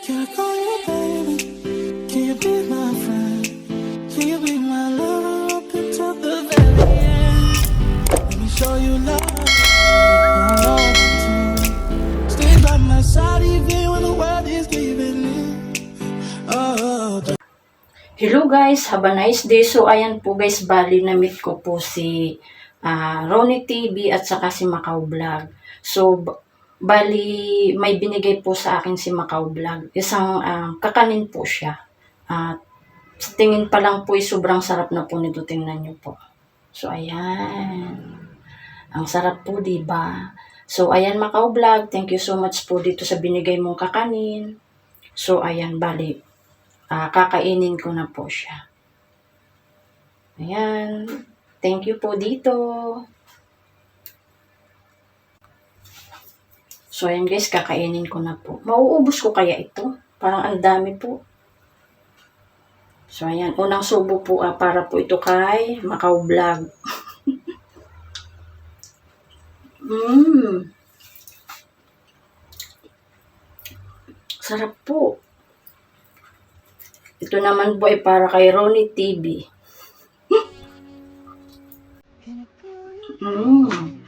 Can I call you baby? Can you be my friend? Can you be my lover until the very end? Let me show you love. Stay by my side even when the world is giving in. Oh, Hello guys, have a nice day. So ayan po guys, bali na meet ko po si ah, Ronnie TV at saka si Macau Vlog. So bali may binigay po sa akin si Macau Vlog. Isang ah, kakanin po siya. At sa tingin pa lang po sobrang sarap na po nito. Tingnan niyo po. So ayan. Ang sarap po, di ba? So ayan Macau Vlog, thank you so much po dito sa binigay mong kakanin. So ayan, bali ah, kakainin ko na po siya. Ayan. Thank you po dito. So, ayan guys, kakainin ko na po. Mauubos ko kaya ito? Parang ang dami po. So, ayan. Unang subo po ah, para po ito kay Macau Vlog. Mmm. Sarap po. Ito naman po ay para kay Ronnie TV. Mm.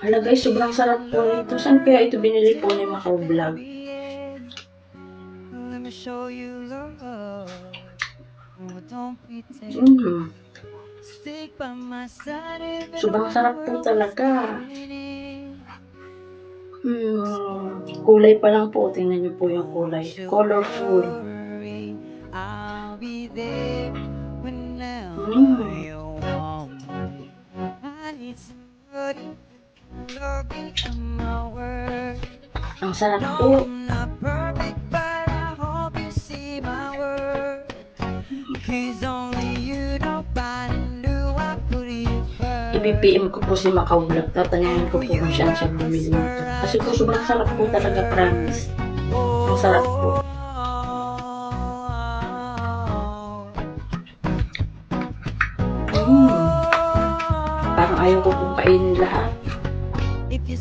Hala guys, sobrang sarap po nito. Saan kaya ito binili po ni Macau Vlog? Mm. Sobrang sarap po talaga. Hmm. Kulay pa lang po. Tingnan niyo po yung kulay. Colorful. Mm. Put you first. I-BPM ko po si Macau Vlog. Tatanungin ko po kung saan siya bumili nito. Kasi po sobrang sarap po talaga, promise. Ang sarap po. Mm. Parang ayaw ko pong kainin lahat. If you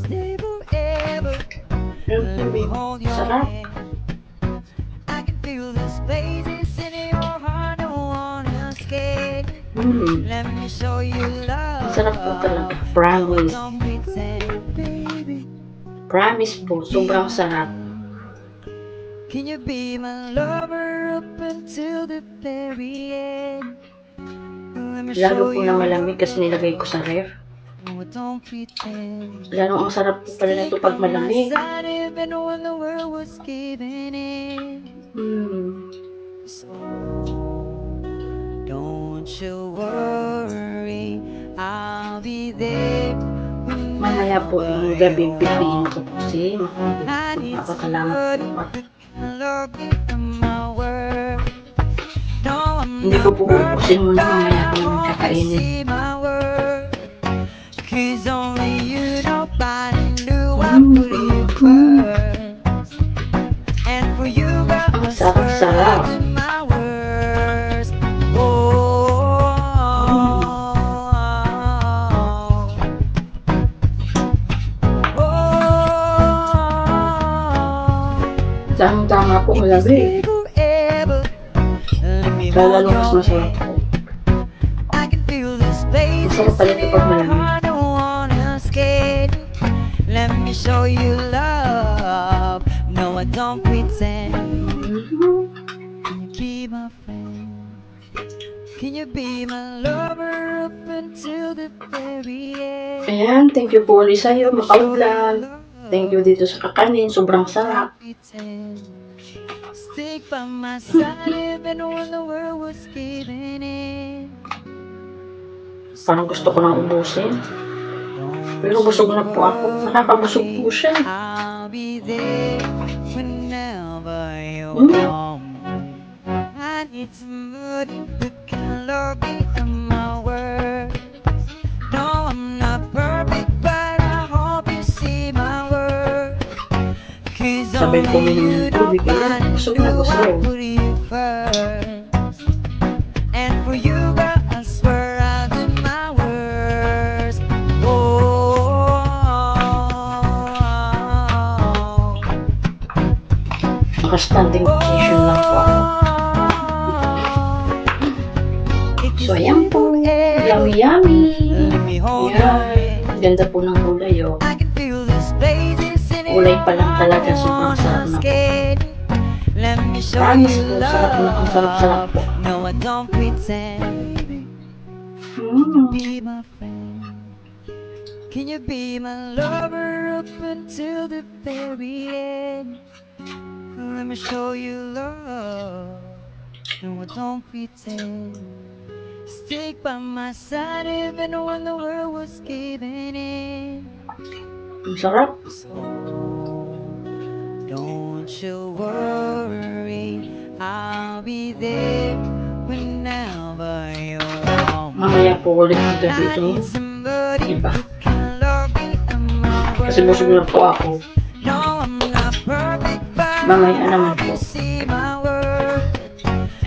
Feel the spaces in your heart, don't wanna escape. Mm. Let me show you love. Sarap po talaga. Promise. Promise po. Sobrang sarap. Can you be my lover up until the very end? Let me Lalo show po you na malamig kasi nilagay ko sa ref. Lalo ang sarap po pala nito pag malamig. Mm. So don't you worry, I'll be there. Mamaya po ng gabi pipiin ko po si Napakalamat po. Hindi ko po ubusin muna mamaya ko perfect, kakainin. Cause only you I knew I put first. Tamang-tama po If you malamig. stay forever, let me Kaya hold lalong mas your masarap hand. po. I can feel the space Masarap pala ito pag malamig. I don't wanna escape. Let me show you love. No, I don't pretend. Be my friend? Can you be my lover up until the very end? Ayan, thank you po ulit sa'yo, love. Thank you dito sa kakanin, sobrang sarap. Pretend. Stick by my side even when the world was giving in. Parang gusto ko nang ubusin. Pero busog na po ako. Nakakabusog po siya. I'll be there whenever you Mm. want girl, I swear I'll do my worst. Oh, Naka-standing position lang po ako. So, ayan po. Yummy, yummy. Hand. Ganda po ng kulay, oh. Kulay pa lang talaga, sobrang sarap na po. scared. Let me show Promise you po, sarap na. Ang sarap-sarap love. po. No, I don't pretend. Mm. Be my friend. Can you be my lover up until the very end? Let me show you love. No, I don't pretend. Stick by my side even when the world was giving in. Sarap. Don't you worry, I'll be there whenever you want. Mamaya po ulit ng gabi ito. Iba. Kasi na po ako. Mamaya naman po.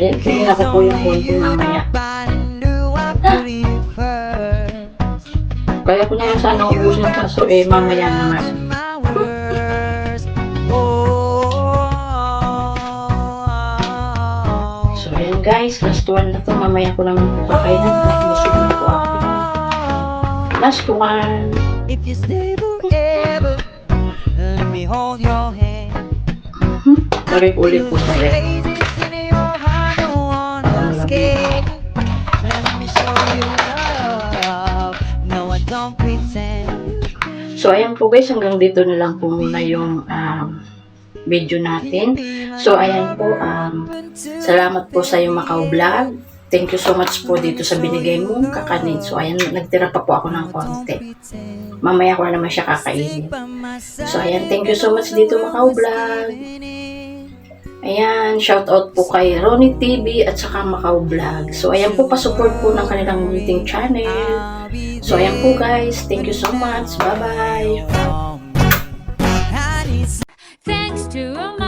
Ayan, tingin ako po yung konti mamaya. Kaya ko na yung sana ubusin kaso eh mamaya naman. Guys, last one na to. Mamaya ko po kakainin. Dahil busog na po ako. Last one. If you stay forever, let me hold your hand. Balik ulit po pretend. So ayan po guys, hanggang dito na lang po muna yung um, video natin. So ayan po, um, salamat po sa yung Macau Vlog. Thank you so much po dito sa binigay mong kakanin. So ayan, nagtira pa po ako ng konti. Mamaya ko na naman siya kakainin. So ayan, thank you so much dito Macau Vlog. Ayan, shout out po kay Ronnie TV at saka Macau Vlog. So ayan po, pasupport po ng kanilang meeting channel. So ayan po guys, thank you so much. Bye-bye. I need Thanks to all